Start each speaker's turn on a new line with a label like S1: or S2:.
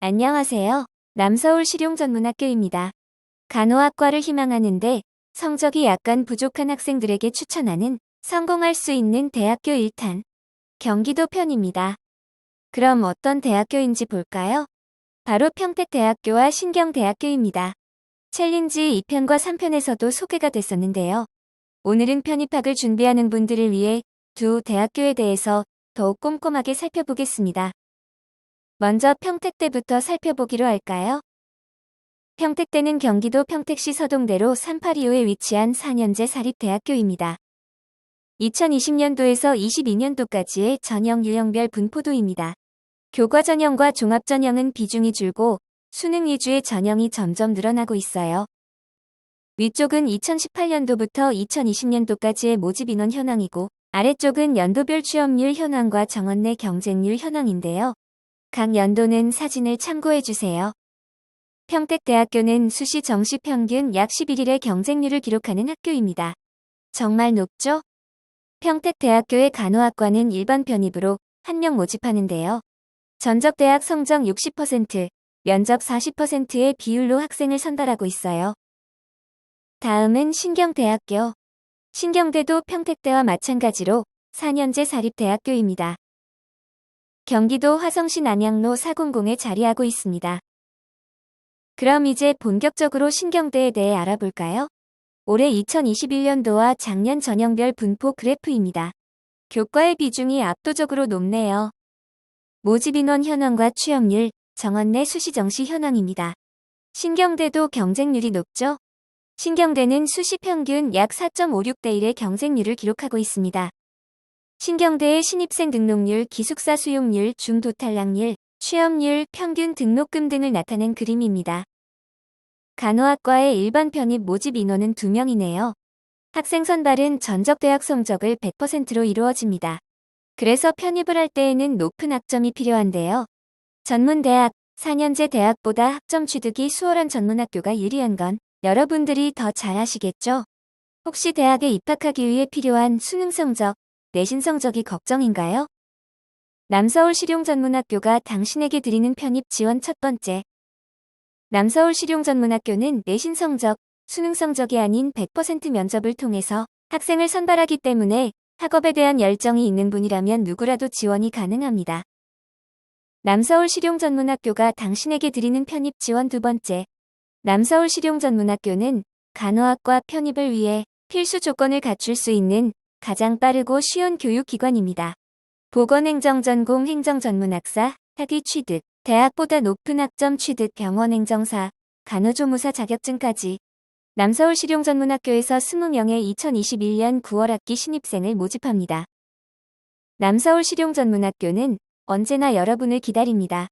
S1: 안녕하세요. 남서울 실용전문학교입니다. 간호학과를 희망하는데 성적이 약간 부족한 학생들에게 추천하는 성공할 수 있는 대학교 1탄 경기도 편입니다. 그럼 어떤 대학교인지 볼까요? 바로 평택대학교와 신경대학교입니다. 챌린지 2편과 3편에서도 소개가 됐었는데요. 오늘은 편입학을 준비하는 분들을 위해 두 대학교에 대해서 더욱 꼼꼼하게 살펴보겠습니다. 먼저 평택대부터 살펴보기로 할까요? 평택대는 경기도 평택시 서동대로 3825에 위치한 4년제 사립대학교입니다. 2020년도에서 22년도까지의 전형 유형별 분포도입니다. 교과 전형과 종합 전형은 비중이 줄고 수능 위주의 전형이 점점 늘어나고 있어요. 위쪽은 2018년도부터 2020년도까지의 모집 인원 현황이고 아래쪽은 연도별 취업률 현황과 정원 내 경쟁률 현황인데요. 각 연도는 사진을 참고해 주세요. 평택대학교는 수시 정시 평균 약 11일의 경쟁률을 기록하는 학교입니다. 정말 높죠? 평택대학교의 간호학과는 일반 편입으로 한 명 모집하는데요. 전적대학 성적 60%, 면접 40%의 비율로 학생을 선발하고 있어요. 다음은 신경대학교. 신경대도 평택대와 마찬가지로 4년제 사립대학교입니다. 경기도 화성시 남양로 400에 자리하고 있습니다. 그럼 이제 본격적으로 신경대에 대해 알아볼까요? 올해 2021년도와 작년 전형별 분포 그래프입니다. 교과의 비중이 압도적으로 높네요. 모집 인원 현황과 취업률, 정원 내 수시 정시 현황입니다. 신경대도 경쟁률이 높죠? 신경대는 수시 평균 약 4.56대 1의 경쟁률을 기록하고 있습니다. 신경대의 신입생 등록률, 기숙사 수용률, 중도 탈락률, 취업률, 평균 등록금 등을 나타낸 그림입니다. 간호학과의 일반 편입 모집 인원은 2명이네요. 학생 선발은 전적 대학 성적을 100%로 이루어집니다. 그래서 편입을 할 때에는 높은 학점이 필요한데요. 전문대학, 4년제 대학보다 학점 취득이 수월한 전문학교가 유리한 건 여러분들이 더 잘 아시겠죠? 혹시 대학에 입학하기 위해 필요한 수능 성적, 내신 성적이 걱정인가요? 남서울 실용전문학교가 당신에게 드리는 편입 지원 첫 번째. 남서울 실용전문학교는 내신 성적, 수능 성적이 아닌 100% 면접을 통해서 학생을 선발하기 때문에 학업에 대한 열정이 있는 분이라면 누구라도 지원이 가능합니다. 남서울 실용전문학교가 당신에게 드리는 편입 지원 두 번째. 남서울 실용전문학교는 간호학과 편입을 위해 필수 조건을 갖출 수 있는 가장 빠르고 쉬운 교육기관입니다. 보건행정 전공 행정전문학사, 학위 취득, 대학보다 높은 학점 취득 병원행정사, 간호조무사 자격증까지 남서울 실용전문학교에서 20명의 2021년 9월 학기 신입생을 모집합니다. 남서울 실용전문학교는 언제나 여러분을 기다립니다.